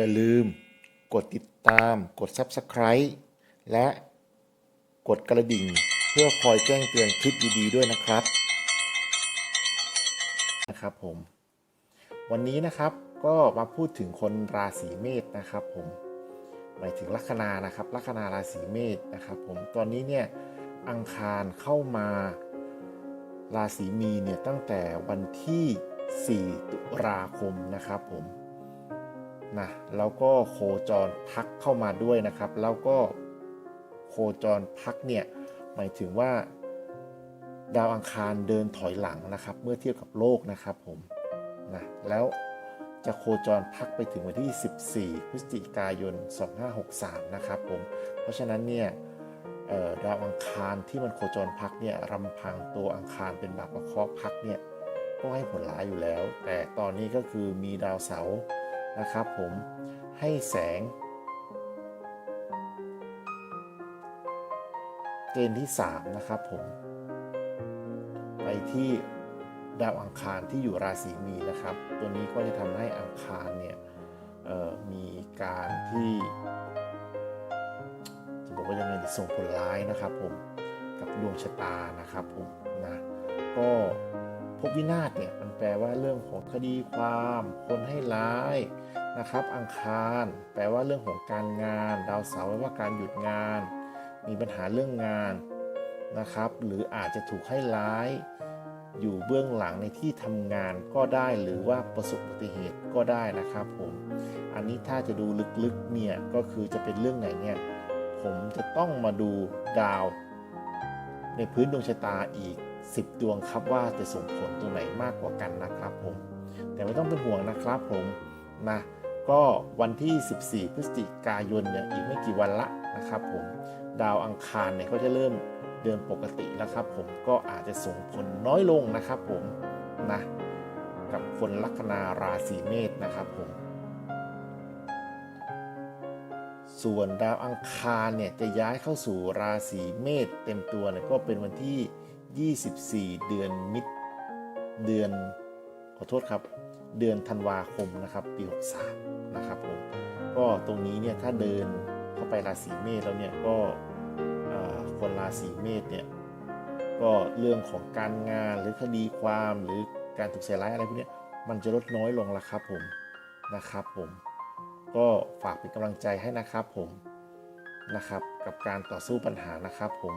อย่าลืมกดติดตาม กด Subscribe และกดกระดิ่ง เพื่อคอยแจ้งเตือนคลิปดีๆด้วยนะครับนะครับผม วันนี้นะครับก็มาพูดถึงคนราศีเมษนะครับผมหมายถึงลัคนานะครับลัคนาราศีเมษนะครับผมตอนนี้เนี่ยอังคารเข้ามาราศีมีเนี่ยตั้งแต่วันที่ 4 ตุลาคมนะครับผม นะแล้วก็โคจรพักเข้ามาด้วยนะครับ แล้วก็โคจรพักเนี่ยหมายถึงว่าดาวอังคารเดินถอยหลังนะครับ เมื่อเทียบกับโลกนะครับผมนะแล้วจะโคจรพักไปถึงวันที่ 14 พฤศจิกายน 2563 นะครับผม เพราะฉะนั้นเนี่ยดาวอังคารที่มันโคจรพักเนี่ยรำพังตัวอังคารเป็นบาปประเคาะพักเนี่ยก็ให้ผลร้ายอยู่แล้ว แต่ตอนนี้ก็คือมีดาวเสาร์ นะครับผมให้แสง เกณฑ์ที่ 3 นะครับผม ไปที่ดาวอังคารที่อยู่ราศีมีนะครับ ตัวนี้ก็จะทำให้อังคารเนี่ยมีการที่จะบอกว่ายังไงดีส่งผลร้ายนะครับผมกับดวงชะตานะครับผมนะก็ภพวินาศเนี่ยมันแปลว่าเรื่องของคดีความ คนให้ร้าย นะครับ อังคาร แปลว่าเรื่องของการงาน ดาวเสาร์แปลว่าการหยุดงาน มีปัญหาเรื่องงานนะครับ หรืออาจจะถูกให้ร้าย อยู่เบื้องหลังในที่ทำงานก็ได้หรือว่าประสบอุบัติเหตุก็ได้นะครับผม อันนี้ถ้าจะดูลึกๆเนี่ยก็คือจะเป็นเรื่องไหนเนี่ยผมจะต้องมาดูดาว ในพื้นดวงชะตาอีก 10 ดวงครับว่าจะส่งผลตัวไหนมากกว่ากันนะครับผม แต่ไม่ต้องเป็นห่วงนะครับผมนะ ก็วันที่ 14 พฤศจิกายนเนี่ยอีกไม่กี่วันละนะครับผมดาวอังคารเนี่ยก็จะเริ่มเดินปกติแล้วครับผมก็อาจจะส่งผลน้อยลงนะครับผมนะกับคนลัคนาราศีเมษนะครับผมส่วนดาวอังคารเนี่ยจะย้ายเข้าสู่ราศีเมษเต็มตัวเนี่ยก็เป็นวันที่ 24 เดือนมิถุเดือนขอโทษครับ เดือนธันวาคมนะครับปี 63 นะครับผมก็ตรงนี้เนี่ยถ้าเดินเข้าไปราศีเมษแล้วเนี่ยก็คนราศีเมษเนี่ยก็เรื่องของการงานหรือคดีความหรือการถูกใส่ร้ายอะไรพวกนี้มันจะลดน้อยลงละครับผมนะครับผมก็ฝากเป็นกำลังใจให้นะครับผมนะครับ กับการต่อสู้ปัญหานะครับผม